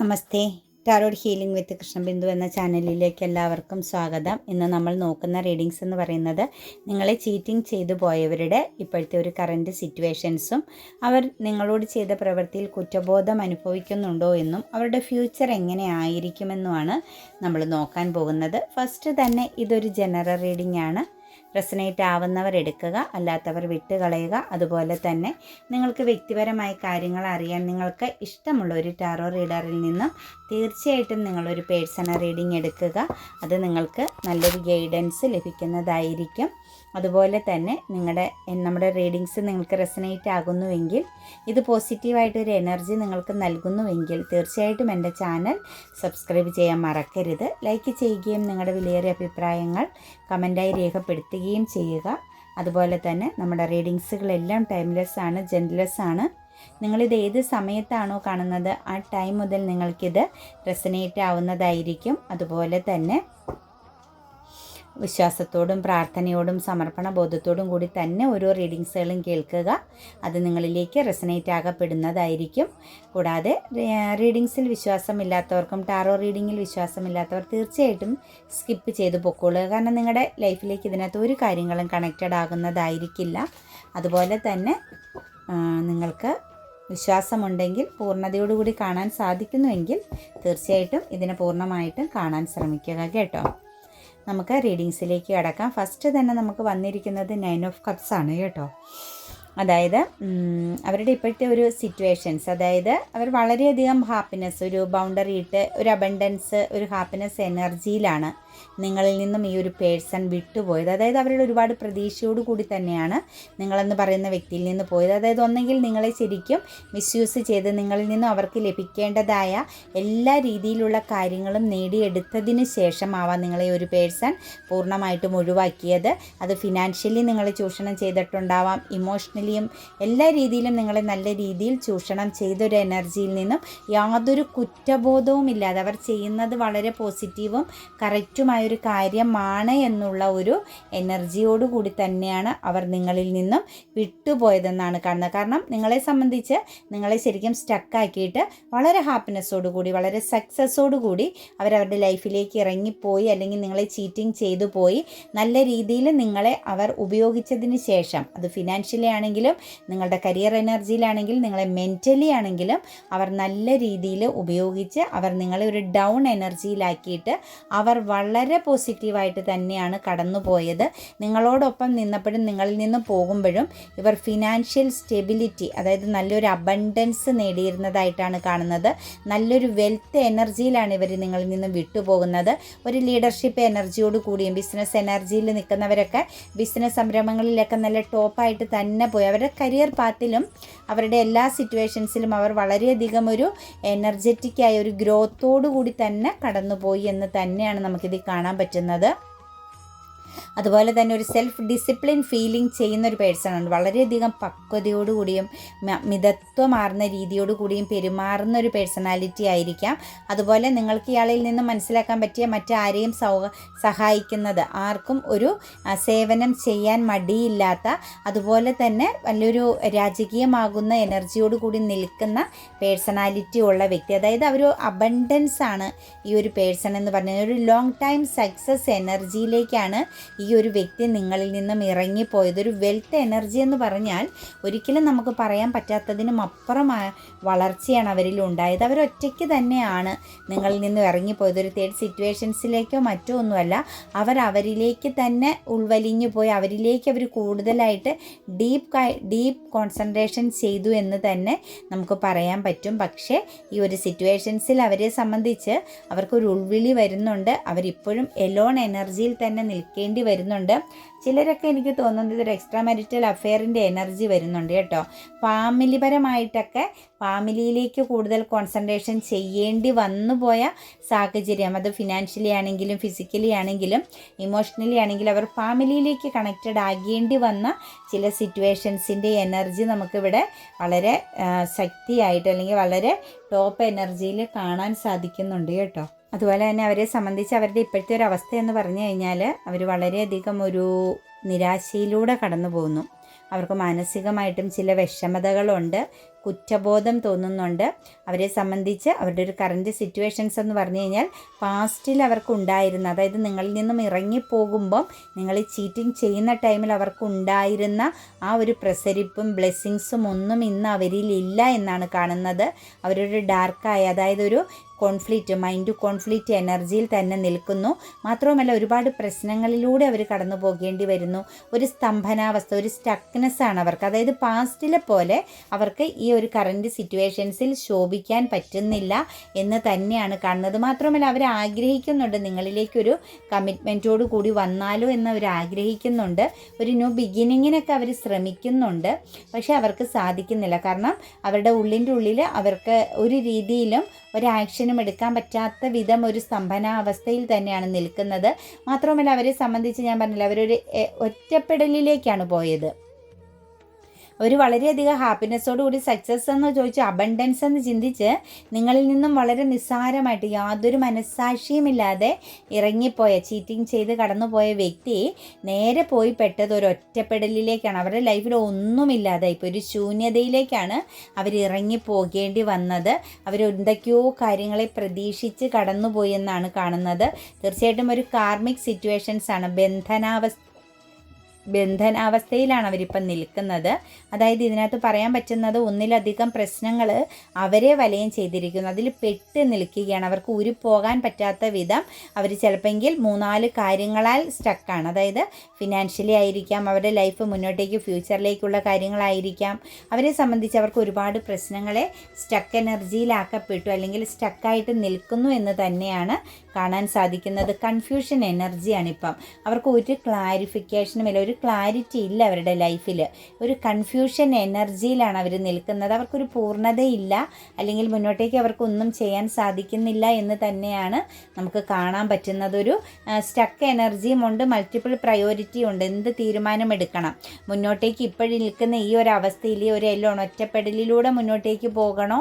Namaste. Tarot healing with Krishnabindu എന്ന ചാനലിലേക്ക് എല്ലാവർക്കും സ്വാഗതം. ഇന്ന് നമ്മൾ നോക്കുന്ന റീഡിങ്സ് എന്ന് പറയുന്നത് നിങ്ങളെ ചീറ്റിംഗ് ചെയ്തു പോയവരുടെ ഇപ്പോഴത്തെ ഒരു കറന്റ് സിറ്റുവേഷൻസും അവർ നിങ്ങളോട് ചെയ്ത പ്രവൃത്തിയിൽ കുറ്റബോധം അനുഭവിക്കുന്നുണ്ടോ എന്നും അവരുടെ ഫ്യൂച്ചർ എങ്ങനെ ആയിരിക്കുമെന്നുമാണ് നമ്മൾ നോക്കാൻ പോകുന്നത്. ഫസ്റ്റ് തന്നെ ഇതൊരു ജനറൽ റീഡിംഗ് ആണ്. റെസനേറ്റ് ആവുന്നവർ എടുക്കുക അല്ലാത്തവർ വിട്ടുകളയുക. അതുപോലെ തന്നെ നിങ്ങൾക്ക് വ്യക്തിപരമായ കാര്യങ്ങൾ അറിയാൻ നിങ്ങൾക്ക് ഇഷ്ടമുള്ള ഒരു ടാറോ റീഡറിൽ നിന്നും തീർച്ചയായിട്ടും നിങ്ങളൊരു പേഴ്സണൽ റീഡിംഗ് എടുക്കുക. അത് നിങ്ങൾക്ക് നല്ലൊരു ഗൈഡൻസ് ലഭിക്കുന്നതായിരിക്കും. അതുപോലെ തന്നെ നിങ്ങളുടെ നമ്മുടെ റീഡിങ്സ് നിങ്ങൾക്ക് റെസനേറ്റ് ആകുന്നുവെങ്കിൽ ഇത് പോസിറ്റീവായിട്ട് ഒരു എനർജി നിങ്ങൾക്ക് നൽകുന്നുവെങ്കിൽ തീർച്ചയായിട്ടും എന്റെ ചാനൽ സബ്സ്ക്രൈബ് ചെയ്യാൻ മറക്കരുത്. ലൈക്ക് ചെയ്യുകയും നിങ്ങളുടെ വിലയേറിയ അഭിപ്രായങ്ങൾ കമന്റായി രേഖപ്പെടുത്തുകയും ചെയ്യുക. അതുപോലെ തന്നെ നമ്മുടെ റീഡിങ്സുകളെല്ലാം ടൈംലെസ് ആണ് ജെൻലെസ് ആണ്. നിങ്ങളിത് ഏത് സമയത്താണോ കാണുന്നത് ആ ടൈം മുതൽ നിങ്ങൾക്കിത് റെസനേറ്റ് ആവുന്നതായിരിക്കും. അതുപോലെ തന്നെ വിശ്വാസത്തോടും പ്രാർത്ഥനയോടും സമർപ്പണ ബോധത്തോടും കൂടി തന്നെ ഓരോ റീഡിങ്സുകളും കേൾക്കുക. അത് നിങ്ങളിലേക്ക് റെസനേറ്റ് ആകപ്പെടുന്നതായിരിക്കും. കൂടാതെ റീഡിങ്സിൽ വിശ്വാസമില്ലാത്തവർക്കും ടാറോ റീഡിങ്ങിൽ വിശ്വാസമില്ലാത്തവർ തീർച്ചയായിട്ടും സ്കിപ്പ് ചെയ്ത് പൊക്കോളുക. കാരണം നിങ്ങളുടെ ലൈഫിലേക്ക് ഇതിനകത്ത് ഒരു കാര്യങ്ങളും കണക്റ്റഡ് ആകുന്നതായിരിക്കില്ല. അതുപോലെ തന്നെ നിങ്ങൾക്ക് വിശ്വാസമുണ്ടെങ്കിൽ പൂർണതയോടുകൂടി കാണാൻ സാധിക്കുന്നുവെങ്കിൽ തീർച്ചയായിട്ടും ഇതിനെ പൂർണമായിട്ടും കാണാൻ ശ്രമിക്കുക കേട്ടോ. നമുക്ക് റീഡിങ്സിലേക്ക് കിടക്കാം. ഫസ്റ്റ് തന്നെ നമുക്ക് വന്നിരിക്കുന്നത് നയൻ ഓഫ് കപ്സ് ആണ് കേട്ടോ. അതായത് അവരുടെ ഇപ്പോഴത്തെ ഒരു സിറ്റുവേഷൻസ് അതായത് അവർ വളരെയധികം ഹാപ്പിനെസ് ഒരു ബൗണ്ടറി ഇട്ട് ഒരു അബണ്ടൻസ് ഒരു ഹാപ്പിനെസ് എനർജിയിലാണ് നിങ്ങളിൽ നിന്നും ഈ ഒരു പേഴ്സൺ വിട്ടുപോയത്. അതായത് അവരുടെ ഒരുപാട് പ്രതീക്ഷയോട് കൂടി തന്നെയാണ് നിങ്ങളെന്ന് പറയുന്ന വ്യക്തിയിൽ നിന്ന് പോയത്. അതായത് ഒന്നെങ്കിൽ നിങ്ങളെ ശരിക്കും മിസ്യൂസ് ചെയ്ത് നിങ്ങളിൽ നിന്നും അവർക്ക് ലഭിക്കേണ്ടതായ എല്ലാ രീതിയിലുള്ള കാര്യങ്ങളും നേടിയെടുത്തതിന് ശേഷമാവാം നിങ്ങളെ ഒരു പേഴ്സൺ പൂർണമായിട്ടും ഒഴിവാക്കിയത്. അത് ഫിനാൻഷ്യലി നിങ്ങളെ ചൂഷണം ചെയ്തിട്ടുണ്ടാവാം. ഇമോഷണലിയും എല്ലാ രീതിയിലും നിങ്ങളെ നല്ല രീതിയിൽ ചൂഷണം ചെയ്തൊരു എനർജിയിൽ നിന്നും യാതൊരു കുറ്റബോധവും ഇല്ലാതെ അവർ ചെയ്യുന്നത് വളരെ പോസിറ്റീവും കറക്റ്റും ഒരു കാര്യമാണ് എന്നുള്ള ഒരു എനർജിയോടുകൂടി തന്നെയാണ് അവർ നിങ്ങളിൽ നിന്നും വിട്ടുപോയതെന്നാണ് കാണുന്നത്. കാരണം നിങ്ങളെ സംബന്ധിച്ച് നിങ്ങളെ ശരിക്കും സ്റ്റക്കാക്കിയിട്ട് വളരെ ഹാപ്പിനെസ്സോടുകൂടി വളരെ സക്സസ്സോടുകൂടി അവരവരുടെ ലൈഫിലേക്ക് ഇറങ്ങിപ്പോയി അല്ലെങ്കിൽ നിങ്ങളെ ചീറ്റിംഗ് ചെയ്തു പോയി നല്ല രീതിയിൽ നിങ്ങളെ അവർ ഉപയോഗിച്ചതിന് ശേഷം അത് ഫിനാൻഷ്യലി ആണെങ്കിലും നിങ്ങളുടെ കരിയർ എനർജിയിലാണെങ്കിലും നിങ്ങളെ മെന്റലി ആണെങ്കിലും അവർ നല്ല രീതിയിൽ ഉപയോഗിച്ച് അവർ നിങ്ങളെ ഒരു ഡൗൺ എനർജിയിലാക്കിയിട്ട് അവർ വളരെ പോസിറ്റീവായിട്ട് തന്നെയാണ് കടന്നുപോയത്. നിങ്ങളോടൊപ്പം നിന്നപ്പോഴും നിങ്ങളിൽ നിന്ന് പോകുമ്പോഴും ഇവർ ഫിനാൻഷ്യൽ സ്റ്റെബിലിറ്റി അതായത് നല്ലൊരു അബണ്ടൻസ് നേടിയിരുന്നതായിട്ടാണ് കാണുന്നത്. നല്ലൊരു വെൽത്ത് എനർജിയിലാണ് ഇവർ നിങ്ങളിൽ നിന്ന് വിട്ടുപോകുന്നത്. ഒരു ലീഡർഷിപ്പ് എനർജിയോട് കൂടിയും ബിസിനസ് എനർജിയിൽ നിൽക്കുന്നവരൊക്കെ ബിസിനസ് സംരംഭങ്ങളിലൊക്കെ നല്ല ടോപ്പായിട്ട് തന്നെ പോയി. അവരുടെ കരിയർ പാത്തിലും അവരുടെ എല്ലാ സിറ്റുവേഷൻസിലും അവർ വളരെയധികം ഒരു എനർജറ്റിക്കായ ഒരു ഗ്രോത്തോടു കൂടി തന്നെ കടന്നുപോയി എന്ന് തന്നെയാണ് നമുക്കിത് കാണാൻ പറ്റുന്നത്. അതുപോലെ തന്നെ ഒരു സെൽഫ് ഡിസിപ്ലിൻ ഫീലിംഗ് ചെയ്യുന്ന ഒരു പേഴ്സണുണ്ട് വളരെയധികം പക്വതയോടുകൂടിയും മിതത്വമാർന്ന രീതിയോടുകൂടിയും പെരുമാറുന്ന ഒരു പേഴ്സണാലിറ്റി ആയിരിക്കാം. അതുപോലെ നിങ്ങൾക്ക് ഇയാളിൽ നിന്ന് മനസ്സിലാക്കാൻ പറ്റിയ മറ്റാരെയും സൗ സഹായിക്കുന്നത്. ആർക്കും ഒരു സേവനം ചെയ്യാൻ മടിയില്ലാത്ത അതുപോലെ തന്നെ വലിയൊരു രാജകീയമാകുന്ന എനർജിയോട് കൂടി നിൽക്കുന്ന പേഴ്സണാലിറ്റി ഉള്ള വ്യക്തി. അതായത് അവർ അബണ്ടൻസ് ആണ് ഈ ഒരു പേഴ്സൺ എന്ന് പറഞ്ഞാൽ ഒരു ലോങ് ടൈം സക്സസ് എനർജിയിലേക്കാണ് ഈ ഒരു വ്യക്തി നിങ്ങളിൽ നിന്നും ഇറങ്ങിപ്പോയത് ഒരു വെൽത്ത് എനർജി എന്ന് പറഞ്ഞാൽ ഒരിക്കലും നമുക്ക് പറയാൻ പറ്റാത്തതിനും അപ്പുറമായ വളർച്ചയാണ് അവരിൽ ഉണ്ടായത്. അവരൊറ്റയ്ക്ക് തന്നെയാണ് നിങ്ങളിൽ നിന്നും ഇറങ്ങിപ്പോയത്. ഒരു തേർഡ് സിറ്റുവേഷൻസിലേക്കോ മറ്റോ ഒന്നുമല്ല അവർ അവരിലേക്ക് തന്നെ ഉൾവലിഞ്ഞു പോയി അവരിലേക്ക് അവർ കൂടുതലായിട്ട് ഡീപ്പ് ഡീപ്പ് കോൺസെൻട്രേഷൻ ചെയ്തു എന്ന് തന്നെ നമുക്ക് പറയാൻ പറ്റും. പക്ഷേ ഈ ഒരു സിറ്റുവേഷൻസിൽ അവരെ സംബന്ധിച്ച് അവർക്കൊരു ഉൾവിളി വരുന്നുണ്ട്. അവരിപ്പോഴും എലോൺ എനർജിയിൽ തന്നെ നിൽക്കേണ്ടി വരുന്നുണ്ട്. ചിലരൊക്കെ എനിക്ക് തോന്നുന്നത് ഇതൊരു എക്സ്ട്രാ മാരിറ്റൽ അഫെയറിന്റെ എനർജി വരുന്നുണ്ട് കേട്ടോ. ഫാമിലി പരമായിട്ടൊക്കെ ഫാമിലിയിലേക്ക് കൂടുതൽ കോൺസെൻട്രേഷൻ ചെയ്യേണ്ടി വന്നു പോയ സാഹചര്യം. അത് ഫിനാൻഷ്യലി ആണെങ്കിലും ഫിസിക്കലി ആണെങ്കിലും ഇമോഷണലി ആണെങ്കിലും അവർ ഫാമിലിയിലേക്ക് കണക്റ്റഡ് ആകേണ്ടി വന്ന ചില സിറ്റുവേഷൻസിന്റെ എനർജി നമുക്കിവിടെ വളരെ ശക്തിയായിട്ട് അല്ലെങ്കിൽ വളരെ ടോപ്പ് എനർജിയിൽ കാണാൻ സാധിക്കുന്നുണ്ട് കേട്ടോ. അതുപോലെ തന്നെ അവരെ സംബന്ധിച്ച് അവരുടെ ഇപ്പോഴത്തെ ഒരു അവസ്ഥ എന്ന് പറഞ്ഞു കഴിഞ്ഞാൽ അവർ വളരെയധികം ഒരു നിരാശയിലൂടെ കടന്നു പോകുന്നു അവർക്ക് മാനസികമായിട്ടും ചില വിഷമതകളുണ്ട്. കുറ്റബോധം തോന്നുന്നുണ്ട്. അവരെ സംബന്ധിച്ച് അവരുടെ ഒരു കറന്റ് സിറ്റുവേഷൻസ് എന്ന് പറഞ്ഞു കഴിഞ്ഞാൽ പാസ്റ്റിൽ അവർക്ക് ഉണ്ടായിരുന്ന അതായത് നിങ്ങളിൽ നിന്നും ഇറങ്ങിപ്പോകുമ്പം നിങ്ങൾ ചീറ്റിംഗ് ചെയ്യുന്ന ടൈമിൽ അവർക്ക് ഉണ്ടായിരുന്ന ആ ഒരു പ്രസരിപ്പും ബ്ലെസ്സിങ്സും ഒന്നും ഇന്ന് അവരിൽ ഇല്ല എന്നാണ് കാണുന്നത്. അവരൊരു ഡാർക്കായ അതായത് ഒരു കോൺഫ്ലിക്റ്റ് മൈൻഡ് കോൺഫ്ലിക്റ്റ് എനർജിയിൽ തന്നെ നിൽക്കുന്നു. മാത്രവുമല്ല ഒരുപാട് പ്രശ്നങ്ങളിലൂടെ അവർ കടന്നു പോകേണ്ടി വരുന്നു. ഒരു സ്തംഭനാവസ്ഥ ഒരു സ്റ്റക്നെസ് ആണ് അവർക്ക്. അതായത് പാസ്റ്റിലെ പോലെ അവർക്ക് ഈ ഒരു കറന്റ് സിറ്റുവേഷൻസിൽ ശോഭിക്കാൻ പറ്റുന്നില്ല എന്ന് തന്നെയാണ് കാണുന്നത്. മാത്രമല്ല അവർ ആഗ്രഹിക്കുന്നുണ്ട് നിങ്ങളിലേക്കൊരു കമ്മിറ്റ്മെന്റോട് കൂടി വന്നാലോ എന്ന് അവർ ആഗ്രഹിക്കുന്നുണ്ട്. ഒരു ന്യൂ ബിഗിനിങ്ങിനൊക്കെ അവർ ശ്രമിക്കുന്നുണ്ട്. പക്ഷേ അവർക്ക് സാധിക്കുന്നില്ല. കാരണം അവരുടെ ഉള്ളിന്റെ ഉള്ളിൽ അവർക്ക് ഒരു രീതിയിലും ഒരാക്ഷനും എടുക്കാൻ പറ്റാത്ത വിധം ഒരു സ്തംഭനാവസ്ഥയിൽ തന്നെയാണ് നിൽക്കുന്നത്. മാത്രമല്ല അവരെ സംബന്ധിച്ച് ഞാൻ പറഞ്ഞില്ല അവരൊരു ഒറ്റപ്പെടലിലേക്കാണ് പോയത്. ഒരു വളരെയധികം ഹാപ്പിനെസ്സോട് കൂടി സക്സസ് എന്ന് ചോദിച്ചു അബണ്ടൻസ് എന്ന് ചിന്തിച്ച് നിങ്ങളിൽ നിന്നും വളരെ നിസ്സാരമായിട്ട് യാതൊരു മനസ്സാക്ഷിയുമില്ലാതെ ഇറങ്ങിപ്പോയ ചീറ്റിംഗ് ചെയ്ത് കടന്നുപോയ വ്യക്തി നേരെ പോയി പെട്ടത് ഒരു ഒറ്റപ്പെടലിലേക്കാണ്. അവരുടെ ലൈഫിൽ ഒന്നുമില്ലാതെ ഇപ്പോൾ ഒരു ശൂന്യതയിലേക്കാണ് അവർ ഇറങ്ങി പോകേണ്ടി വന്നത്. അവർ എന്തൊക്കെയോ കാര്യങ്ങളെ പ്രതീക്ഷിച്ച് കടന്നുപോയി എന്നാണ് കാണുന്നത്. തീർച്ചയായിട്ടും ഒരു കാർമിക് സിറ്റുവേഷൻസ് ആണ്. ബന്ധനാവസ്ഥ ബന്ധനാവസ്ഥയിലാണ് അവരിപ്പം നിൽക്കുന്നത്. അതായത് ഇതിനകത്ത് പറയാൻ പറ്റുന്നത് ഒന്നിലധികം പ്രശ്നങ്ങൾ അവരെ വലയം ചെയ്തിരിക്കുന്നു. അതിൽ പെട്ട് നിൽക്കുകയാണ്. അവർക്ക് ഉരു പോകാൻ പറ്റാത്ത വിധം അവർ ചിലപ്പെങ്കിൽ മൂന്നാൽ കാര്യങ്ങളാൽ സ്റ്റക്കാണ് അതായത് ഫിനാൻഷ്യലി ആയിരിക്കാം അവരുടെ ലൈഫ് മുന്നോട്ടേക്ക് ഫ്യൂച്ചറിലേക്കുള്ള കാര്യങ്ങളായിരിക്കാം. അവരെ സംബന്ധിച്ച് അവർക്ക് ഒരുപാട് പ്രശ്നങ്ങളെ സ്റ്റക്ക് എനർജിയിലാക്കപ്പെട്ടു അല്ലെങ്കിൽ സ്റ്റക്കായിട്ട് നിൽക്കുന്നു എന്ന് തന്നെയാണ് കാണാൻ സാധിക്കുന്നത്. കൺഫ്യൂഷൻ എനർജിയാണ് ഇപ്പം അവർക്ക് ഒരു ക്ലാരിഫിക്കേഷനും ഇല്ല. ഒരു ക്ലാരിറ്റി ഇല്ല അവരുടെ ലൈഫിൽ ഒരു കൺഫ്യൂഷൻ എനർജിയിലാണ് അവർ നിൽക്കുന്നത്. അവർക്കൊരു പൂർണതയില്ല. അല്ലെങ്കിൽ മുന്നോട്ടേക്ക് അവർക്കൊന്നും ചെയ്യാൻ സാധിക്കുന്നില്ല എന്ന് തന്നെയാണ് നമുക്ക് കാണാൻ പറ്റുന്നത് ഒരു സ്റ്റക്ക് എനർജിയും ഉണ്ട് മൾട്ടിപ്പിൾ പ്രയോറിറ്റി ഉണ്ട്. എന്ത് തീരുമാനം എടുക്കണം മുന്നോട്ടേക്ക് ഇപ്പോഴും നിൽക്കുന്ന ഈ ഒരു അവസ്ഥയിൽ ഒരു എല്ലോണം ഒറ്റപ്പെടലിലൂടെ മുന്നോട്ടേക്ക് പോകണോ?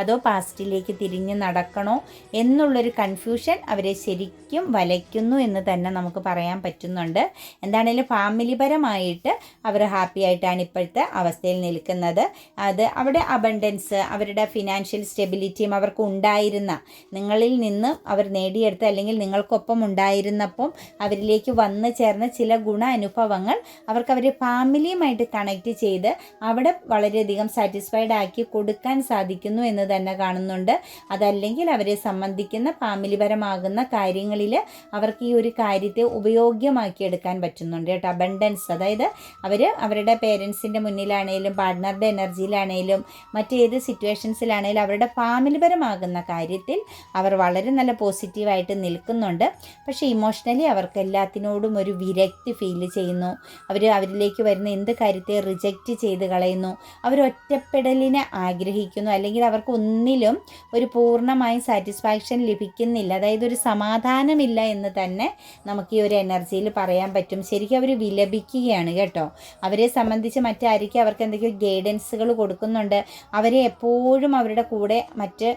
അതോ പാസ്റ്റിലേക്ക് തിരിഞ്ഞ് നടക്കണോ എന്നുള്ളൊരു കൺഫ്യൂഷൻ അവരെ ശരിക്കും വലയ്ക്കുന്നു എന്ന് തന്നെ നമുക്ക് പറയാൻ പറ്റുന്നുണ്ട്. എന്താണേലും ഫാമിലിപരമായിട്ട് അവർ ഹാപ്പി ആയിട്ടാണ് ഇപ്പോഴത്തെ അവസ്ഥയിൽ നിൽക്കുന്നത്. അത് അവിടെ അബണ്ടൻസ് അവരുടെ ഫിനാൻഷ്യൽ സ്റ്റെബിലിറ്റിയും അവർക്ക് ഉണ്ടായിരുന്ന നിങ്ങളിൽ നിന്ന് അവർ നേടിയെടുത്ത അല്ലെങ്കിൽ നിങ്ങൾക്കൊപ്പം ഉണ്ടായിരുന്നപ്പം അവരിലേക്ക് വന്നു ചേർന്ന ചില ഗുണ അനുഭവങ്ങൾ അവർക്ക് അവരെ ഫാമിലിയുമായിട്ട് കണക്ട് ചെയ്ത് അവിടെ വളരെയധികം സാറ്റിസ്ഫൈഡ് ആക്കി കൊടുക്കാൻ സാധിക്കുന്നു എന്ന് തന്നെ കാണുന്നുണ്ട്. അതല്ലെങ്കിൽ അവരെ സംബന്ധിക്കുന്ന ഫാമിലിപരമാകുന്ന കാര്യങ്ങളിൽ അവർക്ക് ഈ ഒരു കാര്യത്തെ ഉപയോഗ്യമാക്കിയെടുക്കാൻ പറ്റുന്നുണ്ട് കേട്ടോ. അബണ്ടൻസ് അതായത് അവർ അവരുടെ പേരൻസിന്റെ മുന്നിലാണേലും പാർട്ട്ണറുടെ എനർജിയിലാണേലും മറ്റേത് സിറ്റുവേഷൻസിലാണേലും അവരുടെ ഫാമിലിപരമാകുന്ന കാര്യത്തിൽ അവർ വളരെ നല്ല പോസിറ്റീവായിട്ട് നിൽക്കുന്നുണ്ട്. പക്ഷേ ഇമോഷണലി അവർക്ക് എല്ലാത്തിനോടും ഒരു വിരക്തി ഫീൽ ചെയ്യുന്നു. അവർ അവരിലേക്ക് വരുന്ന എന്ത് കാര്യത്തെ റിജക്റ്റ് ചെയ്ത് കളയുന്നു. അവർ ഒറ്റപ്പെടലിനെ ആഗ്രഹിക്കുന്നു. അല്ലെങ്കിൽ അവർക്ക് ഒന്നിലും ഒരു പൂർണമായും സാറ്റിസ്ഫാക്ഷൻ ലഭിക്കുന്നില്ല. അതായത് ഒരു സമാധാനമില്ല എന്ന് തന്നെ നമുക്ക് ഈ ഒരു എനർജിയിൽ പറയാൻ പറ്റും. ശരിക്കും അവർ വിലപിക്കുകയാണ് കേട്ടോ. അവരെ സംബന്ധിച്ച് മറ്റായിരിക്കും അവർക്ക് എന്തൊക്കെയോ ഗൈഡൻസുകൾ കൊടുക്കുന്നുണ്ട്. അവരെ എപ്പോഴും അവരുടെ കൂടെ മറ്റ്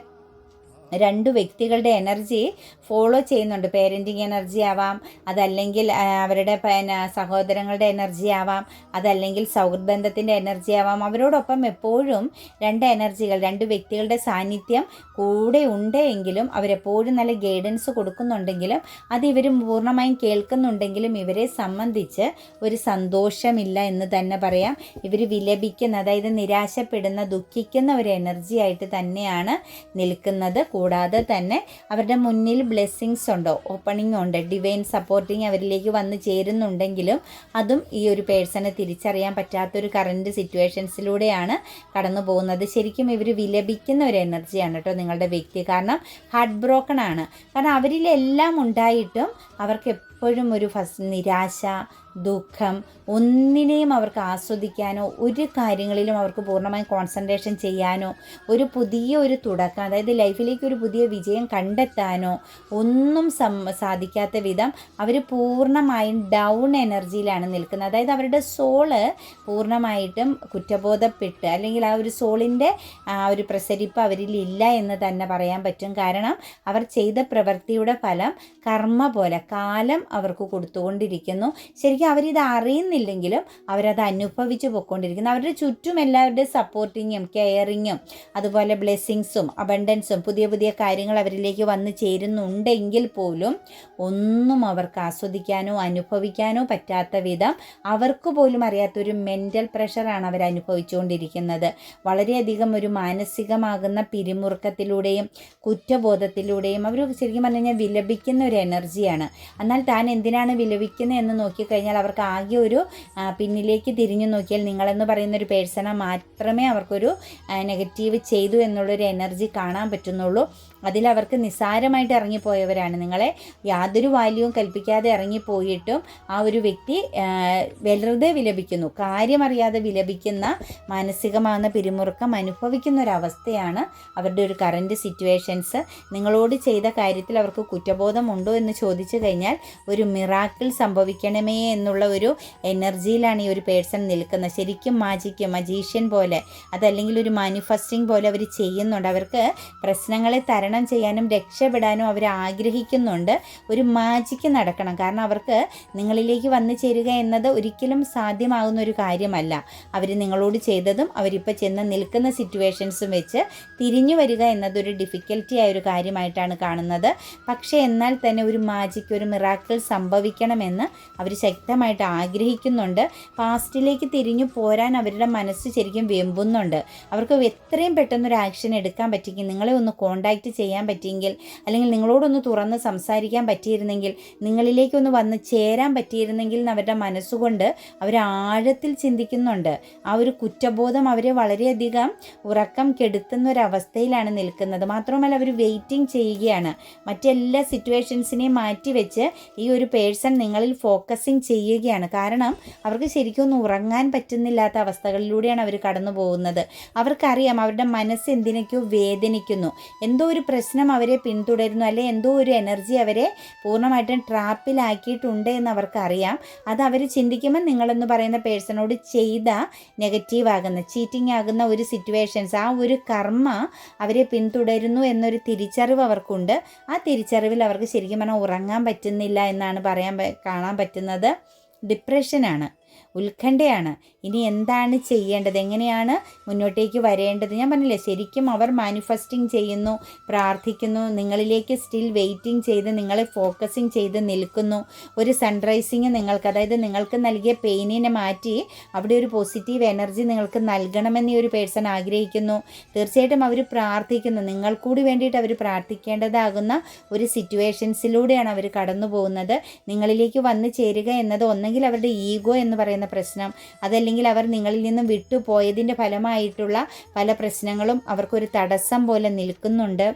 രണ്ട് വ്യക്തികളുടെ എനർജി ഫോളോ ചെയ്യുന്നുണ്ട്. പേരന്റിങ് എനർജി ആവാം അതല്ലെങ്കിൽ അവരുടെ പിന്നെ സഹോദരങ്ങളുടെ എനർജി ആവാം അതല്ലെങ്കിൽ സൗഹൃദബന്ധത്തിന്റെ എനർജി ആവാം. അവരോടൊപ്പം എപ്പോഴും രണ്ട് എനർജികൾ രണ്ട് വ്യക്തികളുടെ സാന്നിധ്യം കൂടെ ഉണ്ട് എങ്കിലും അവരെപ്പോഴും നല്ല ഗൈഡൻസ് കൊടുക്കുന്നുണ്ടെങ്കിലും അത് ഇവർ പൂർണമായും കേൾക്കുന്നുണ്ടെങ്കിലും ഇവരെ സംബന്ധിച്ച് ഒരു സന്തോഷമില്ല എന്ന് തന്നെ പറയാം. ഇവർ വിലപിക്കുന്ന അതായത് നിരാശപ്പെടുന്ന ദുഃഖിക്കുന്ന ഒരു എനർജി ആയിട്ട് തന്നെയാണ് നിൽക്കുന്നത്. കൂടാതെ തന്നെ അവരുടെ മുന്നിൽ ബ്ലെസ്സിങ്സ് ഉണ്ടോ? ഓപ്പണിംഗ് ഉണ്ട്. ഡിവൈൻ സപ്പോർട്ടിങ് അവരിലേക്ക് വന്ന് ചേരുന്നുണ്ടെങ്കിലും അതും ഈ ഒരു പേഴ്സണെ തിരിച്ചറിയാൻ പറ്റാത്തൊരു കറന്റ് സിറ്റുവേഷൻസിലൂടെയാണ് കടന്നു പോകുന്നത്. ശരിക്കും ഇവർ വിലപിക്കുന്ന ഒരു എനർജിയാണ് കേട്ടോ നിങ്ങളുടെ വ്യക്തി. കാരണം ഹാർട്ട് ബ്രോക്കൺ ആണ്. കാരണം അവരിലെല്ലാം ഉണ്ടായിട്ടും അവർക്ക് എപ്പോഴും ഒരു ഫസ്റ്റ് നിരാശ ദുഃഖം ഒന്നിനെയും അവർക്ക് ആസ്വദിക്കാനോ ഒരു കാര്യങ്ങളിലും അവർക്ക് പൂർണമായും കോൺസെൻട്രേഷൻ ചെയ്യാനോ ഒരു പുതിയ ഒരു തുടക്കം അതായത് ലൈഫിലേക്ക് ഒരു പുതിയ വിജയം കണ്ടെത്താനോ ഒന്നും സാധിക്കാത്ത വിധം അവർ പൂർണമായും ഡൗൺ എനർജിയിലാണ് നിൽക്കുന്നത്. അതായത് അവരുടെ സോൾ പൂർണമായിട്ടും കുറ്റബോധപ്പെട്ട് അല്ലെങ്കിൽ ആ ഒരു സോളിന്റെ ആ ഒരു പ്രസരിപ്പ് അവരിൽ ഇല്ല എന്ന് തന്നെ പറയാൻ പറ്റും. കാരണം അവർ ചെയ്ത പ്രവൃത്തിയുടെ ഫലം കർമ്മ പോലെ കാലം അവർക്ക് കൊടുത്തുകൊണ്ടിരിക്കുന്നു. ശരിക്കും അവരിത് അറിയുന്നില്ലെങ്കിലും അവരത് അനുഭവിച്ച് പൊയ്ക്കൊണ്ടിരിക്കുന്നു. അവരുടെ ചുറ്റും എല്ലാവരുടെയും സപ്പോർട്ടിങ്ങും കെയറിങ്ങും അതുപോലെ ബ്ലെസ്സിങ്സും അബണ്ടൻസും പുതിയ പുതിയ കാര്യങ്ങൾ അവരിലേക്ക് വന്ന് ചേരുന്നുണ്ടെങ്കിൽ പോലും ഒന്നും അവർക്ക് ആസ്വദിക്കാനോ അനുഭവിക്കാനോ പറ്റാത്ത വിധം അവർക്ക് പോലും അറിയാത്തൊരു മെന്റൽ പ്രഷറാണ് അവർ അനുഭവിച്ചുകൊണ്ടിരിക്കുന്നത്. വളരെയധികം ഒരു മാനസികമാകുന്ന പിരിമുറുക്കത്തിലൂടെയും കുറ്റബോധത്തിലൂടെയും അവർ ശരിക്കും പറഞ്ഞു കഴിഞ്ഞാൽ വിലപിക്കുന്ന ഒരു എനർജിയാണ് എന്നാൽ താൻ എന്തിനാണ് വിലപിക്കുന്നത് എന്ന് നോക്കിക്കഴിഞ്ഞാൽ അവർക്ക് ആകെ ഒരു പിന്നിലേക്ക് തിരിഞ്ഞു നോക്കിയാൽ നിങ്ങളെന്ന് പറയുന്ന ഒരു പേഴ്സണെ മാത്രമേ അവർക്കൊരു നെഗറ്റീവ് ചെയ്തു എന്നുള്ളൊരു എനർജി കാണാൻ പറ്റുന്നുള്ളൂ. അതിലവർക്ക് നിസ്സാരമായിട്ട് ഇറങ്ങിപ്പോയവരാണ്. നിങ്ങളെ യാതൊരു വാല്യവും കൽപ്പിക്കാതെ ഇറങ്ങിപ്പോയിട്ടും ആ ഒരു വ്യക്തി വെറുതെ വിലപിക്കുന്നു. കാര്യമറിയാതെ വിലപിക്കുന്ന മാനസികമാകുന്ന പിരിമുറുക്കം അനുഭവിക്കുന്ന ഒരവസ്ഥയാണ് അവരുടെ ഒരു കറന്റ് സിറ്റുവേഷൻസ് നിങ്ങളോട് ചെയ്ത കാര്യത്തിൽ അവർക്ക് കുറ്റബോധമുണ്ടോ എന്ന് ചോദിച്ചു കഴിഞ്ഞാൽ ഒരു മിറാക്കിൾ സംഭവിക്കണമേ എന്നുള്ള ഒരു എനർജിയിലാണ് ഈ ഒരു പേഴ്സൺ നിൽക്കുന്നത്. ശരിക്കും മാജിക്ക് മജീഷ്യൻ പോലെ അതല്ലെങ്കിൽ ഒരു മാനിഫെസ്റ്റിംഗ് പോലെ അവർ ചെയ്യുന്നുണ്ട്. അവർക്ക് പ്രശ്നങ്ങളെ തരണം ചെയ്യാനും രക്ഷപ്പെടാനും അവർ ആഗ്രഹിക്കുന്നുണ്ട്. ഒരു മാജിക്ക് നടക്കണം. കാരണം അവർക്ക് നിങ്ങളിലേക്ക് വന്നു ചേരുക എന്നത് ഒരിക്കലും സാധ്യമാകുന്ന ഒരു കാര്യമല്ല. അവർ നിങ്ങളോട് ചെയ്തതും അവരിപ്പോൾ ചെന്ന് നിൽക്കുന്ന സിറ്റുവേഷൻസും വെച്ച് തിരിഞ്ഞു വരിക എന്നതൊരു ഡിഫിക്കൽറ്റി ആയ ഒരു കാര്യമായിട്ടാണ് കാണുന്നത്. പക്ഷേ എന്നാൽ തന്നെ ഒരു മാജിക്ക് ഒരു മിറാക്കിൾ സംഭവിക്കണമെന്ന് അവർ ശക്തമായിട്ട് ആഗ്രഹിക്കുന്നുണ്ട്. പാസ്റ്റിലേക്ക് തിരിഞ്ഞു പോരാൻ അവരുടെ മനസ്സ് ശരിക്കും വെമ്പുന്നുണ്ട്. അവർക്ക് എത്രയും പെട്ടെന്ന് ഒരു ആക്ഷൻ എടുക്കാൻ പറ്റിക്കും നിങ്ങളെ ഒന്ന് കോണ്ടാക്റ്റ് ചെയ്യാൻ പറ്റിയെങ്കിൽ അല്ലെങ്കിൽ നിങ്ങളോടൊന്ന് തുറന്ന് സംസാരിക്കാൻ പറ്റിയിരുന്നെങ്കിൽ നിങ്ങളിലേക്കൊന്ന് വന്ന് ചേരാൻ പറ്റിയിരുന്നെങ്കിൽ അവരുടെ മനസ്സുകൊണ്ട് അവർ ആഴത്തിൽ ചിന്തിക്കുന്നുണ്ട്. ആ ഒരു കുറ്റബോധം അവരെ വളരെയധികം ഉറക്കം കെടുത്തുന്ന ഒരവസ്ഥയിലാണ് നിൽക്കുന്നത്. മാത്രമല്ല അവർ വെയിറ്റിംഗ് ചെയ്യുകയാണ്. മറ്റെല്ലാ സിറ്റുവേഷൻസിനെയും മാറ്റി വെച്ച് ഈ ഒരു പേഴ്സൺ നിങ്ങളിൽ ഫോക്കസിങ് ചെയ്യുകയാണ്. കാരണം അവർക്ക് ശരിക്കും ഉറങ്ങാൻ പറ്റുന്നില്ലാത്ത അവസ്ഥകളിലൂടെയാണ് അവർ കടന്നു പോകുന്നത് അവർക്കറിയാം അവരുടെ മനസ്സ് എന്തിനൊക്കെയോ വേദനിക്കുന്നു. എന്തോ ഒരു പ്രശ്നം അവരെ പിന്തുടരുന്നു. അല്ലെ എന്തോ ഒരു എനർജി അവരെ പൂർണമായിട്ടും ട്രാപ്പിലാക്കിയിട്ടുണ്ട് എന്ന് അവർക്കറിയാം. അത് അവർ ചിന്തിക്കുമ്പോൾ നിങ്ങളെന്ന് പറയുന്ന പേഴ്സണോട് ചെയ്ത നെഗറ്റീവ് ആകുന്ന ചീറ്റിംഗ് ആകുന്ന ഒരു സിറ്റുവേഷൻസ് ആ ഒരു കർമ്മ അവരെ പിന്തുടരുന്നു എന്നൊരു തിരിച്ചറിവ് അവർക്കുണ്ട്. ആ തിരിച്ചറിവിൽ അവർക്ക് ശരിക്കും പറഞ്ഞാൽ ഉറങ്ങാൻ പറ്റുന്നില്ല എന്നാണ് പറയാൻ കാണാൻ പറ്റുന്നത്. ഡിപ്രഷനാണ് ഉത്കണ്ഠയാണ്. ഇനി എന്താണ് ചെയ്യേണ്ടത്? എങ്ങനെയാണ് മുന്നോട്ടേക്ക് വരേണ്ടത്? ഞാൻ പറഞ്ഞില്ലേ ശരിക്കും അവർ മാനിഫെസ്റ്റിംഗ് ചെയ്യുന്നു പ്രാർത്ഥിക്കുന്നു നിങ്ങളിലേക്ക് സ്റ്റിൽ വെയിറ്റിംഗ് ചെയ്ത് നിങ്ങളെ ഫോക്കസിങ് ചെയ്ത് നിൽക്കുന്നു. ഒരു സൺറൈസിങ് നിങ്ങൾക്ക് അതായത് നിങ്ങൾക്ക് നൽകിയ പെയിനിനെ മാറ്റി അവിടെ ഒരു പോസിറ്റീവ് എനർജി നിങ്ങൾക്ക് നൽകണമെന്ന് ഈ ഒരു പേഴ്സൺ ആഗ്രഹിക്കുന്നു. തീർച്ചയായിട്ടും അവർ പ്രാർത്ഥിക്കുന്നു. നിങ്ങൾക്കൂടി വേണ്ടിയിട്ട് അവർ പ്രാർത്ഥിക്കേണ്ടതാകുന്ന ഒരു സിറ്റുവേഷൻസിലൂടെയാണ് അവർ കടന്നു പോകുന്നത് നിങ്ങളിലേക്ക് വന്നു ചേരുക എന്നത് ഒന്നെങ്കിൽ അവരുടെ ഈഗോ എന്ന് പറയുന്ന പ്രശ്നം. അതല്ലെങ്കിൽ അവർ നിങ്ങളിൽ നിന്നും വിട്ടുപോയതിന്റെ ഫലമായിട്ടുള്ള പല പ്രശ്നങ്ങളും അവർക്കൊരു തടസ്സം പോലെ നിൽക്കുന്നുണ്ട്.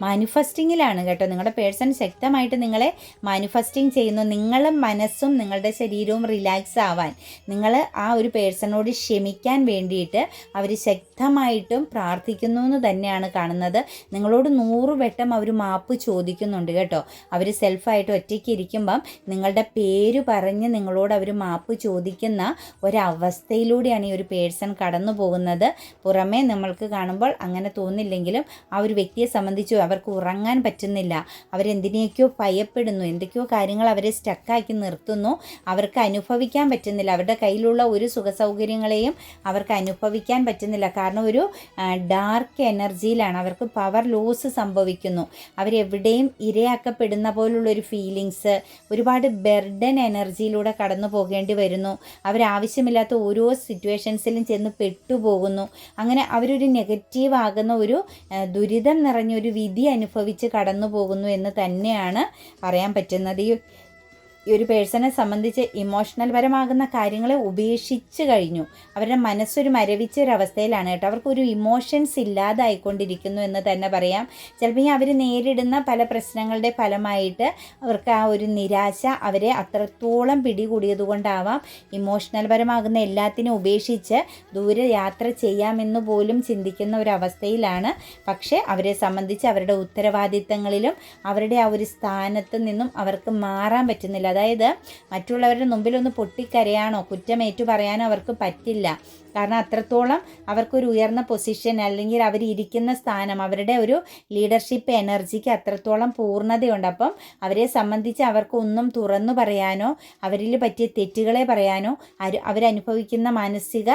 മാനിഫെസ്റ്റിങ്ങിലാണ് കേട്ടോ. നിങ്ങളുടെ പേഴ്സൺ ശക്തമായിട്ട് നിങ്ങളെ മാനിഫെസ്റ്റിംഗ് ചെയ്യുന്നു. നിങ്ങളും മനസ്സും നിങ്ങളുടെ ശരീരവും റിലാക്സ് ആവാൻ നിങ്ങൾ ആ ഒരു പേഴ്സണോട് ക്ഷമിക്കാൻ വേണ്ടിയിട്ട് അവർ ശക്തമായിട്ടും പ്രാർത്ഥിക്കുന്നു എന്ന് തന്നെയാണ് കാണുന്നത്. നിങ്ങളോട് നൂറ് വട്ടം അവർ മാപ്പ് ചോദിക്കുന്നുണ്ട് കേട്ടോ. അവർ സെൽഫായിട്ട് ഒറ്റയ്ക്ക് ഇരിക്കുമ്പം നിങ്ങളുടെ പേര് പറഞ്ഞ് നിങ്ങളോട് അവർ മാപ്പ് ചോദിക്കുന്ന ഒരവസ്ഥയിലൂടെയാണ് ഈ ഒരു പേഴ്സൺ കടന്നു പോകുന്നത് പുറമേ നമ്മൾക്ക് കാണുമ്പോൾ അങ്ങനെ തോന്നില്ലെങ്കിലും ആ ഒരു വ്യക്തിയെ സംബന്ധിച്ച് അവർക്ക് ഉറങ്ങാൻ പറ്റുന്നില്ല. അവരെന്തിനെയൊക്കെയോ ഭയപ്പെടുന്നു. എന്തൊക്കെയോ കാര്യങ്ങൾ അവരെ സ്റ്റക്കാക്കി നിർത്തുന്നു. അവർക്ക് അനുഭവിക്കാൻ പറ്റുന്നില്ല. അവരുടെ കയ്യിലുള്ള ഒരു സുഖസൗകര്യങ്ങളെയും അവർക്ക് അനുഭവിക്കാൻ പറ്റുന്നില്ല. കാരണം ഒരു ഡാർക്ക് എനർജിയിലാണ് അവർക്ക് പവർ ലോസ് സംഭവിക്കുന്നു. അവരെവിടെയും ഇരയാക്കപ്പെടുന്ന പോലുള്ളൊരു ഫീലിങ്സ് ഒരുപാട് ബെർഡൻ എനർജിയിലൂടെ കടന്നു പോകേണ്ടി വരുന്നു. അവരാവശ്യമില്ലാത്ത ഓരോ സിറ്റുവേഷൻസിലും ചെന്ന് പെട്ടുപോകുന്നു. അങ്ങനെ അവരൊരു നെഗറ്റീവ് ആകുന്ന ഒരു ദുരിതം നിറഞ്ഞൊരു വിധി അനുഭവിച്ച് കടന്നു പോകുന്നു എന്ന് തന്നെയാണ് പറയാൻ പറ്റുന്നത്. ഈ ഒരു പേഴ്സണെ സംബന്ധിച്ച് ഇമോഷണൽ പരമാകുന്ന കാര്യങ്ങളെ ഉപേക്ഷിച്ച് കഴിഞ്ഞു. അവരുടെ മനസ്സൊരു മരവിച്ച ഒരു അവസ്ഥയിലാണ് കേട്ടോ. അവർക്കൊരു ഇമോഷൻസ് ഇല്ലാതായിക്കൊണ്ടിരിക്കുന്നു എന്ന് തന്നെ പറയാം. ചിലപ്പോൾ അവർ നേരിടുന്ന പല പ്രശ്നങ്ങളുടെ ഫലമായിട്ട് അവർക്ക് ആ ഒരു നിരാശ അവരെ അത്രത്തോളം പിടികൂടിയത് കൊണ്ടാവാം ഇമോഷണൽ പരമാകുന്ന എല്ലാത്തിനും ഉപേക്ഷിച്ച് ദൂരെ യാത്ര ചെയ്യാമെന്ന് പോലും ചിന്തിക്കുന്ന ഒരു അവസ്ഥയിലാണ്. പക്ഷേ അവരെ സംബന്ധിച്ച് അവരുടെ ഉത്തരവാദിത്തങ്ങളിലും അവരുടെ ആ ഒരു സ്ഥാനത്ത് നിന്നും അവർക്ക് മാറാൻ പറ്റുന്നില്ല. അതായത് മറ്റുള്ളവരുടെ മുമ്പിലൊന്ന് പൊട്ടിക്കരയാനോ കുറ്റമേറ്റു പറയാനോ അവർക്ക് പറ്റില്ല. കാരണം അത്രത്തോളം അവർക്കൊരു ഉയർന്ന പൊസിഷൻ അല്ലെങ്കിൽ അവർ ഇരിക്കുന്ന സ്ഥാനം അവരുടെ ഒരു ലീഡർഷിപ്പ് എനർജിക്ക് അത്രത്തോളം പൂർണതയുണ്ട്. അപ്പം അവരെ സംബന്ധിച്ച് അവർക്ക് ഒന്നും തുറന്നു പറയാനോ അവരിൽ പറ്റിയ തെറ്റുകളെ പറയാനോ അവരനുഭവിക്കുന്ന മാനസിക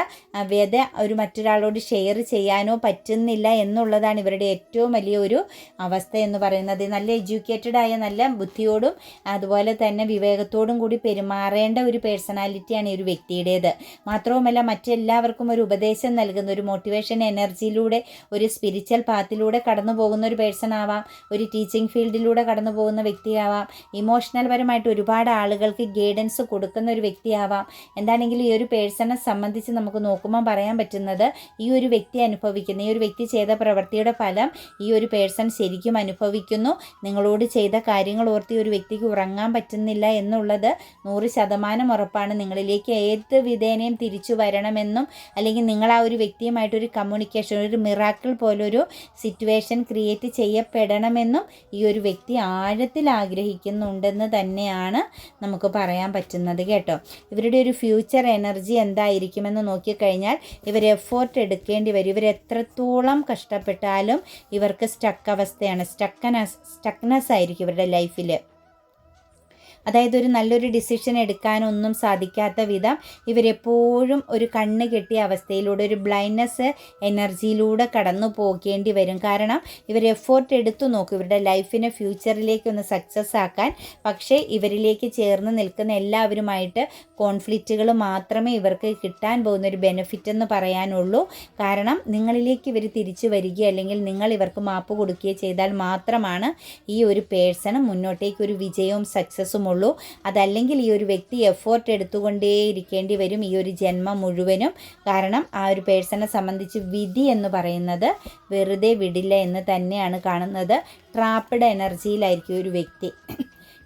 വ്യത ഒരു മറ്റൊരാളോട് ഷെയർ ചെയ്യാനോ പറ്റുന്നില്ല എന്നുള്ളതാണ് ഇവരുടെ ഏറ്റവും വലിയ ഒരു അവസ്ഥ എന്ന് പറയുന്നത്. നല്ല എഡ്യൂക്കേറ്റഡ് ആയ നല്ല ബുദ്ധിയോടും അതുപോലെ തന്നെ വിവേകത്തോടും കൂടി പെരുമാറേണ്ട ഒരു പേഴ്സണാലിറ്റിയാണ് ഈ ഒരു വ്യക്തിയുടേത്. മാത്രവുമല്ല മറ്റെല്ലാവർക്കും ഒരു ഉപദേശം നൽകുന്ന ഒരു മോട്ടിവേഷൻ എനർജിയിലൂടെ ഒരു സ്പിരിച്വൽ പാത്തിലൂടെ കടന്നു പോകുന്ന ഒരു പേഴ്സൺ ആവാം. ഒരു ടീച്ചിങ് ഫീൽഡിലൂടെ കടന്നു പോകുന്ന വ്യക്തിയാവാം. ഇമോഷണൽ പരമായിട്ട് ഒരുപാട് ആളുകൾക്ക് ഗൈഡൻസ് കൊടുക്കുന്ന ഒരു വ്യക്തിയാവാം. എന്താണെങ്കിലും ഈ ഒരു പേഴ്സണെ സംബന്ധിച്ച് നമുക്ക് നോക്കുമ്പോൾ പറയാൻ പറ്റുന്നത് ഈ ഒരു വ്യക്തി അനുഭവിക്കുന്ന. ഈ ഒരു വ്യക്തി ചെയ്ത പ്രവൃത്തിയുടെ ഫലം ഈ ഒരു പേഴ്സൺ ശരിക്കും അനുഭവിക്കുന്നു. നിങ്ങളോട് ചെയ്ത കാര്യങ്ങൾ ഓർത്ത് ഒരു വ്യക്തിക്ക് ഉറങ്ങാൻ പറ്റുന്നില്ല എന്നുള്ളത് നൂറ് ശതമാനം ഉറപ്പാണ്. നിങ്ങളിലേക്ക് ഏത് വിധേനയും തിരിച്ചു വരണമെന്നും അല്ലെങ്കിൽ നിങ്ങൾ ആ ഒരു വ്യക്തിയുമായിട്ടൊരു കമ്മ്യൂണിക്കേഷൻ ഒരു മിറാക്കിൾ പോലൊരു സിറ്റുവേഷൻ ക്രിയേറ്റ് ചെയ്യപ്പെടണമെന്നും ഈ ഒരു വ്യക്തി ആഴത്തിൽ ആഗ്രഹിക്കുന്നുണ്ടെന്ന് തന്നെയാണ് നമുക്ക് പറയാൻ പറ്റുന്നത് കേട്ടോ. ഇവരുടെ ഒരു ഫ്യൂച്ചർ എനർജി എന്തായിരിക്കുമെന്ന് നോക്കിക്കഴിഞ്ഞാൽ ഇവർ എഫോർട്ട് എടുക്കേണ്ടി വരും. ഇവർ എത്രത്തോളം കഷ്ടപ്പെട്ടാലും ഇവർക്ക് സ്റ്റക്ക് അവസ്ഥയാണ്. സ്റ്റക്കനസ് സ്റ്റക്നെസ് ആയിരിക്കും ഇവരുടെ ലൈഫിൽ അതായത് ഒരു നല്ലൊരു ഡിസിഷൻ എടുക്കാനൊന്നും സാധിക്കാത്ത വിധം ഇവരെപ്പോഴും ഒരു കണ്ണ് കെട്ടിയ അവസ്ഥയിലൂടെ ഒരു ബ്ലൈൻഡ്നെസ് എനർജിയിലൂടെ കടന്നു പോകേണ്ടി വരും. കാരണം ഇവർ എഫോർട്ട് എടുത്തു നോക്കും. ഇവരുടെ ലൈഫിനെ ഫ്യൂച്ചറിലേക്ക് ഒന്ന് സക്സസ് ആക്കാൻ. പക്ഷേ ഇവരിലേക്ക് ചേർന്ന് നിൽക്കുന്ന എല്ലാവരുമായിട്ട് കോൺഫ്ലിക്റ്റുകൾ മാത്രമേ ഇവർക്ക് കിട്ടാൻ പോകുന്ന ഒരു ബെനിഫിറ്റ് എന്ന് പറയാനുള്ളൂ. കാരണം നിങ്ങളിലേക്ക് ഇവർ തിരിച്ചു വരികയോ അല്ലെങ്കിൽ നിങ്ങൾ ഇവർക്ക് മാപ്പ് കൊടുക്കുകയോ ചെയ്താൽ മാത്രമാണ് ഈ ഒരു പേഴ്സൺ മുന്നോട്ടേക്ക് ഒരു വിജയവും സക്സസ്സും ഉള്ളൂ അതല്ലെങ്കിൽ ഈ ഒരു വ്യക്തി എഫോർട്ട് എടുത്തുകൊണ്ടേ ഇരിക്കേണ്ടി വരും ഈ ഒരു ജന്മം മുഴുവനും. കാരണം ആ ഒരു പേഴ്സണെ സംബന്ധിച്ച് വിധി എന്ന് പറയുന്നത് വെറുതെ വിടില്ല എന്ന് തന്നെയാണ് കാണുന്നത്. ട്രാപ്പഡ് എനർജിയിലായിരിക്കും ഒരു വ്യക്തി.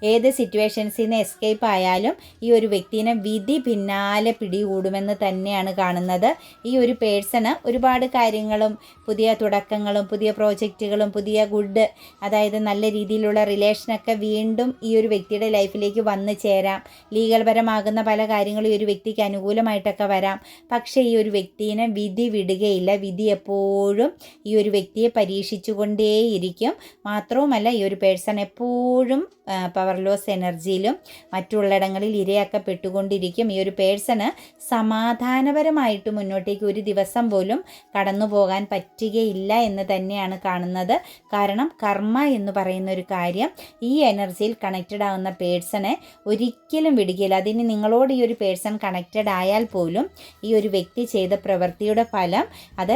ഏത് സിറ്റുവേഷൻസിൽ നിന്ന് എസ്കേപ്പ് ആയാലും ഈ ഒരു വ്യക്തിനെ വിധി പിന്നാലെ പിടികൂടുമെന്ന് തന്നെയാണ് കാണുന്നത്. ഈ ഒരു പേഴ്സണ് ഒരുപാട് കാര്യങ്ങളും പുതിയ തുടക്കങ്ങളും പുതിയ പ്രോജക്റ്റുകളും പുതിയ ഗുഡ് അതായത് നല്ല രീതിയിലുള്ള റിലേഷനൊക്കെ വീണ്ടും ഈ ഒരു വ്യക്തിയുടെ ലൈഫിലേക്ക് വന്നു ചേരാം. ലീഗൽ പരമാകുന്ന പല കാര്യങ്ങളും ഈ ഒരു വ്യക്തിക്ക് അനുകൂലമായിട്ടൊക്കെ വരാം. പക്ഷേ ഈ ഒരു വ്യക്തിനെ വിധി വിടുകയില്ല. വിധി എപ്പോഴും ഈ ഒരു വ്യക്തിയെ പരീക്ഷിച്ചുകൊണ്ടേയിരിക്കും. മാത്രവുമല്ല ഈ ഒരു പേഴ്സൺ എപ്പോഴും പവർ ലോസ് എനർജിയിലും മറ്റുള്ളിടങ്ങളിൽ ഇരയാക്കപ്പെട്ടുകൊണ്ടിരിക്കും. ഈ ഒരു പേഴ്സണ് സമാധാനപരമായിട്ട് മുന്നോട്ടേക്ക് ഒരു ദിവസം പോലും കടന്നു പോകാൻ പറ്റുകയില്ല എന്ന് തന്നെയാണ് കാണുന്നത്. കാരണം കർമ്മ എന്ന് പറയുന്ന ഒരു കാര്യം ഈ എനർജിയിൽ കണക്റ്റഡ് ആവുന്ന പേഴ്സണെ ഒരിക്കലും വിടുകയില്ല. അതിന് നിങ്ങളോട് ഈ ഒരു പേഴ്സൺ കണക്റ്റഡ് ആയാൽ പോലും ഈ ഒരു വ്യക്തി ചെയ്ത പ്രവൃത്തിയുടെ ഫലം അത്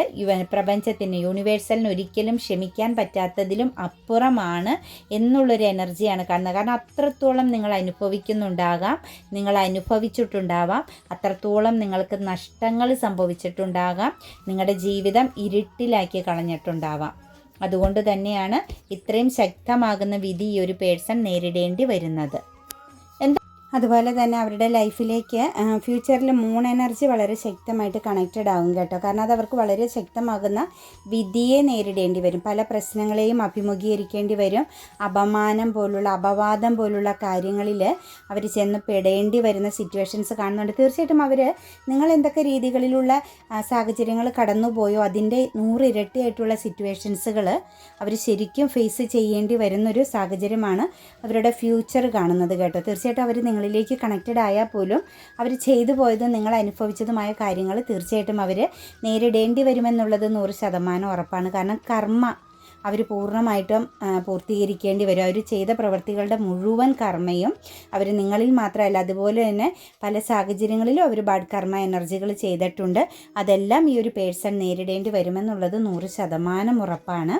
പ്രപഞ്ചത്തിന് യൂണിവേഴ്സലിന് ഒരിക്കലും ക്ഷമിക്കാൻ പറ്റാത്തതിലും അപ്പുറമാണ് എന്നുള്ളൊരു എനർജിയാണ് കാണുന്നത് കാരണം അത്രത്തോളം നിങ്ങൾ അനുഭവിക്കുന്നുണ്ടാകാം. നിങ്ങൾ അനുഭവിച്ചിട്ടുണ്ടാവാം. അത്രത്തോളം നിങ്ങൾക്ക് നഷ്ടങ്ങൾ സംഭവിച്ചിട്ടുണ്ടാകാം. നിങ്ങളുടെ ജീവിതം ഇരുട്ടിലാക്കി കളഞ്ഞിട്ടുണ്ടാവാം. അതുകൊണ്ട് തന്നെയാണ് ഇത്രയും ശക്തമാകുന്ന വിധി ഈ ഒരു പേഴ്സൺ നേരിടേണ്ടി വരുന്നത്. അതുപോലെ തന്നെ അവരുടെ ലൈഫിലേക്ക് ഫ്യൂച്ചറിൽ മൂൺ എനർജി വളരെ ശക്തമായിട്ട് കണക്റ്റഡ് ആകും കേട്ടോ. കാരണം അത് അവർക്ക് വളരെ ശക്തമാകുന്ന വിധിയെ നേരിടേണ്ടി വരും. പല പ്രശ്നങ്ങളെയും അഭിമുഖീകരിക്കേണ്ടി വരും. അപമാനം പോലുള്ള അപവാദം പോലുള്ള കാര്യങ്ങളിൽ അവർ ചെന്ന് പെടേണ്ടി വരുന്ന സിറ്റുവേഷൻസ് കാണുന്നുണ്ട്. തീർച്ചയായിട്ടും അവർ നിങ്ങൾ എന്തൊക്കെ രീതികളിലുള്ള സാഹചര്യങ്ങൾ കടന്നുപോയോ അതിന്റെ നൂറിരട്ടിയായിട്ടുള്ള സിറ്റുവേഷൻസുകൾ അവർ ശരിക്കും ഫേസ് ചെയ്യേണ്ടി വരുന്നൊരു സാഹചര്യമാണ് അവരുടെ ഫ്യൂച്ചർ കാണുന്നത് കേട്ടോ. തീർച്ചയായിട്ടും അവർ നിങ്ങളിലേക്ക് കണക്റ്റഡ് ആയാൽ പോലും അവർ ചെയ്തു പോയതും നിങ്ങൾ അനുഭവിച്ചതുമായ കാര്യങ്ങൾ തീർച്ചയായിട്ടും അവർ നേരിടേണ്ടി വരുമെന്നുള്ളത് നൂറ് ശതമാനം ഉറപ്പാണ്. കാരണം കർമ്മ അവർ പൂർണമായിട്ടും പൂർത്തീകരിക്കേണ്ടി വരും. അവർ ചെയ്ത പ്രവൃത്തികളുടെ മുഴുവൻ കർമ്മയും അവർ നിങ്ങളിൽ മാത്രമല്ല അതുപോലെ തന്നെ പല സാഹചര്യങ്ങളിലും അവർ ബാഡ് കർമ്മ എനർജികൾ ചെയ്തിട്ടുണ്ട്. അതെല്ലാം ഈ ഒരു പേഴ്സൺ നേരിടേണ്ടി വരുമെന്നുള്ളത് നൂറ് ശതമാനം ഉറപ്പാണ്.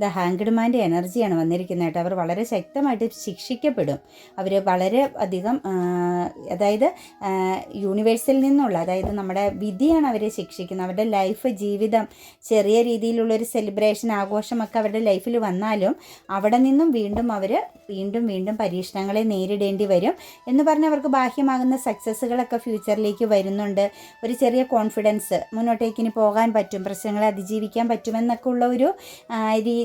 ദ ഹാങ്ക്ഡ്മാന്റെ എനർജിയാണ് വന്നിരിക്കുന്നത് കേട്ടോ. അവർ വളരെ ശക്തമായിട്ട് ശിക്ഷിക്കപ്പെടും. അവർ വളരെ അധികം അതായത് യൂണിവേഴ്സിൽ നിന്നുള്ള അതായത് നമ്മുടെ വിധിയാണ് അവരെ ശിക്ഷിക്കുന്നത്. അവരുടെ ലൈഫ് ജീവിതം ചെറിയ രീതിയിലുള്ളൊരു സെലിബ്രേഷൻ ആഘോഷമൊക്കെ അവരുടെ ലൈഫിൽ വന്നാലും അവിടെ നിന്നും വീണ്ടും അവർ വീണ്ടും വീണ്ടും പരീക്ഷണങ്ങളെ നേരിടേണ്ടി വരും എന്ന് പറഞ്ഞാൽ അവർക്ക് ബാഹ്യമാകുന്ന സക്സസ്സുകളൊക്കെ ഫ്യൂച്ചറിലേക്ക് വരുന്നുണ്ട്. ഒരു ചെറിയ കോൺഫിഡൻസ് മുന്നോട്ടേക്ക് ഇനി പോകാൻ പറ്റും പ്രശ്നങ്ങളെ അതിജീവിക്കാൻ പറ്റുമെന്നൊക്കെ ഉള്ള ഒരു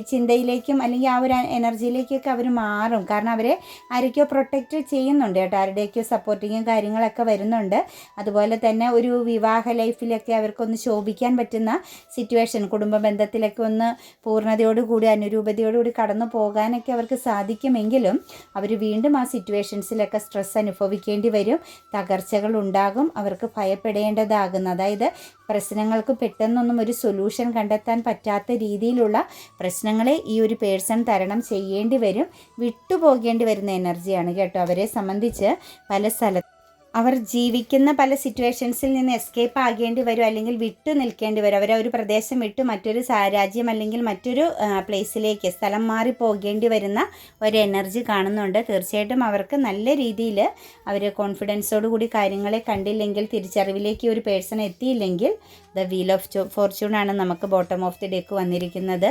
ചിന്തയിലേക്കും അല്ലെങ്കിൽ ആ ഒരു എനർജിയിലേക്കൊക്കെ അവർ മാറും. കാരണം അവരെ ആരൊക്കെയോ പ്രൊട്ടക്റ്റ് ചെയ്യുന്നുണ്ട് കേട്ടോ. ആരുടെയൊക്കെയോ സപ്പോർട്ടിങ്ങും കാര്യങ്ങളൊക്കെ വരുന്നുണ്ട്. അതുപോലെ തന്നെ ഒരു വിവാഹ ലൈഫിലൊക്കെ അവർക്കൊന്ന് ശോഭിക്കാൻ പറ്റുന്ന സിറ്റുവേഷൻ കുടുംബ ബന്ധത്തിലൊക്കെ ഒന്ന് പൂർണതയോടുകൂടി അനുരൂപതയോടുകൂടി കടന്നു പോകാനൊക്കെ അവർക്ക് സാധിക്കുമെങ്കിലും അവർ വീണ്ടും ആ സിറ്റുവേഷൻസിലൊക്കെ സ്ട്രെസ് അനുഭവിക്കേണ്ടി വരും. തകർച്ചകൾ ഉണ്ടാകും. അവർക്ക് ഭയപ്പെടേണ്ടതാകുന്നു. അതായത് പ്രശ്നങ്ങൾക്ക് പെട്ടെന്നൊന്നും ഒരു സൊല്യൂഷൻ കണ്ടെത്താൻ പറ്റാത്ത രീതിയിലുള്ള പ്രശ്നങ്ങളെ ഈ ഒരു പേഴ്സൺ തരണം ചെയ്യേണ്ടി വരും. വിട്ടുപോകേണ്ടി വരുന്ന എനർജിയാണ് കേട്ടോ. അവരെ സംബന്ധിച്ച് പല സ്ഥലത്ത് അവർ ജീവിക്കുന്ന പല സിറ്റുവേഷൻസിൽ നിന്ന് എസ്കേപ്പ് ആകേണ്ടി വരും അല്ലെങ്കിൽ വിട്ടു നിൽക്കേണ്ടി വരും. അവരെ ഒരു പ്രദേശം വിട്ട് മറ്റൊരു രാജ്യം അല്ലെങ്കിൽ മറ്റൊരു പ്ലേസിലേക്ക് സ്ഥലം മാറി പോകേണ്ടി വരുന്ന ഒരു എനർജി കാണുന്നുണ്ട്. തീർച്ചയായിട്ടും അവർക്ക് നല്ല രീതിയിൽ അവർ കോൺഫിഡൻസോട് കൂടി കാര്യങ്ങളെ കണ്ടില്ലെങ്കിൽ തിരിച്ചറിവിലേക്ക് ഒരു പേഴ്സൺ എത്തിയില്ലെങ്കിൽ ദ വീൽ ഓഫ് ഫോർച്യൂൺ ആണ് നമുക്ക് ബോട്ടം ഓഫ് ദി ഡെക്ക് വന്നിരിക്കുന്നത്.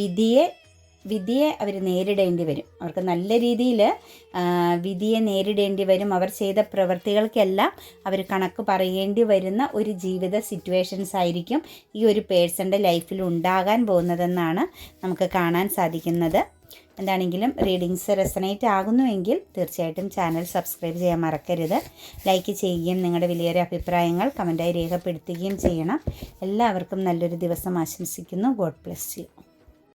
വിധിയെ വിധിയെ അവർ നേരിടേണ്ടി വരും. അവർക്ക് നല്ല രീതിയിൽ വിധിയെ നേരിടേണ്ടി വരും. അവർ ചെയ്ത പ്രവൃത്തികൾക്കെല്ലാം അവർ കണക്ക് പറയേണ്ടി വരുന്ന ഒരു ജീവിത സിറ്റുവേഷൻസ് ആയിരിക്കും ഈ ഒരു പേഴ്സന്റെ ലൈഫിൽ ഉണ്ടാകാൻ പോകുന്നതെന്നാണ് നമുക്ക് കാണാൻ സാധിക്കുന്നത്. എന്താണെങ്കിലും റീഡിങ്സ് റെസനേറ്റ് ആകുന്നുവെങ്കിൽ തീർച്ചയായിട്ടും ചാനൽ സബ്സ്ക്രൈബ് ചെയ്യാൻ മറക്കരുത്. ലൈക്ക് ചെയ്യുകയും നിങ്ങളുടെ വിലയേറിയ അഭിപ്രായങ്ങൾ കമന്റായി രേഖപ്പെടുത്തുകയും ചെയ്യണം. എല്ലാവർക്കും നല്ലൊരു ദിവസം ആശംസിക്കുന്നു. God bless you.